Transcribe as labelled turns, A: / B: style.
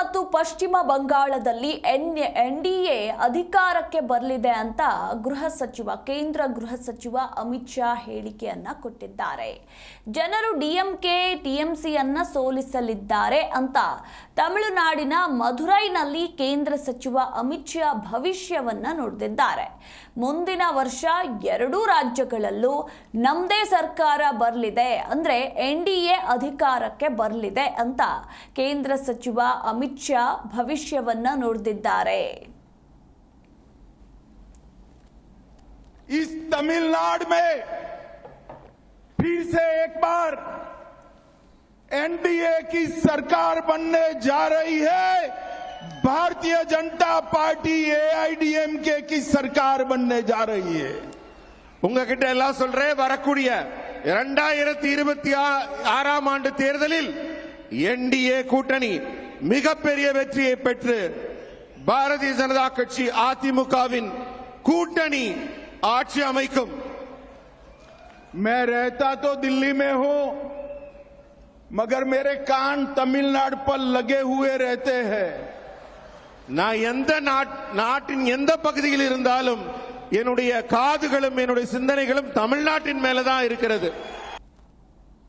A: ಮತ್ತು ಪಶ್ಚಿಮ ಬಂಗಾಳದಲ್ಲಿ ಎನ್ ಎನ್ ಡಿ ಎ ಅಧಿಕಾರಕ್ಕೆ ಬರಲಿದೆ ಅಂತ ಗೃಹ ಸಚಿವ, ಕೇಂದ್ರ ಗೃಹ ಸಚಿವ ಅಮಿತ್ ಶಾ ಹೇಳಿಕೆಯನ್ನ ಕೊಟ್ಟಿದ್ದಾರೆ. ಜನರು ಡಿಎಂಕೆ, ಟಿಎಂಸಿಯನ್ನ ಸೋಲಿಸಲಿದ್ದಾರೆ ಅಂತ ತಮಿಳುನಾಡಿನ ಮಧುರೈನಲ್ಲಿ ಕೇಂದ್ರ ಸಚಿವ ಅಮಿತ್ ಶಾ ಭವಿಷ್ಯವನ್ನ ನುಡಿದಿದ್ದಾರೆ. ಮುಂದಿನ ವರ್ಷ ಎರಡೂ ರಾಜ್ಯಗಳಲ್ಲೂ ನಮ್ಮದೇ ಸರ್ಕಾರ ಬರಲಿದೆ ಅಂದ್ರೆ ಎನ್ ಡಿ ಅಧಿಕಾರಕ್ಕೆ ಬರಲಿದೆ ಅಂತ ಕೇಂದ್ರ ಸಚಿವ ಅಮಿತ್ ಶಾ ಭವಿಷ್ಯವನ್ನ ನುಡಿದಿದ್ದಾರೆ
B: इस तमिलनाडु में फिर से एक बार एनडीए की सरकार बनने जा रही है भारतीय जनता पार्टी एआईडीएमके की सरकार बनने जा रही है
C: உங்ககிட்ட எல்லாம் சொல்றேன் வரக்கூடிய இரண்டாயிரத்தி இருபத்தி ஆறாம் ஆண்டு தேர்தலில் என்டிஏ கூட்டணி மிகப்பெரிய வெற்றியை பெற்று பாரதிய ஜனதா கட்சி அதிமுகவின் கூட்டணி ஆட்சி அமைக்கும்
B: मैं रहता तो दिल्ली में हूं मगर मेरे कान तमिलनाडु पर लगे हुए रहते हैं
C: நான் எந்த நாட்- நாட்டின் எந்த பகுதியில் இருந்தாலும் என்னுடைய காதுகளும் என்னுடைய சிந்தனைகளும் தமிழ்நாட்டின் மேலதான் இருக்கிறது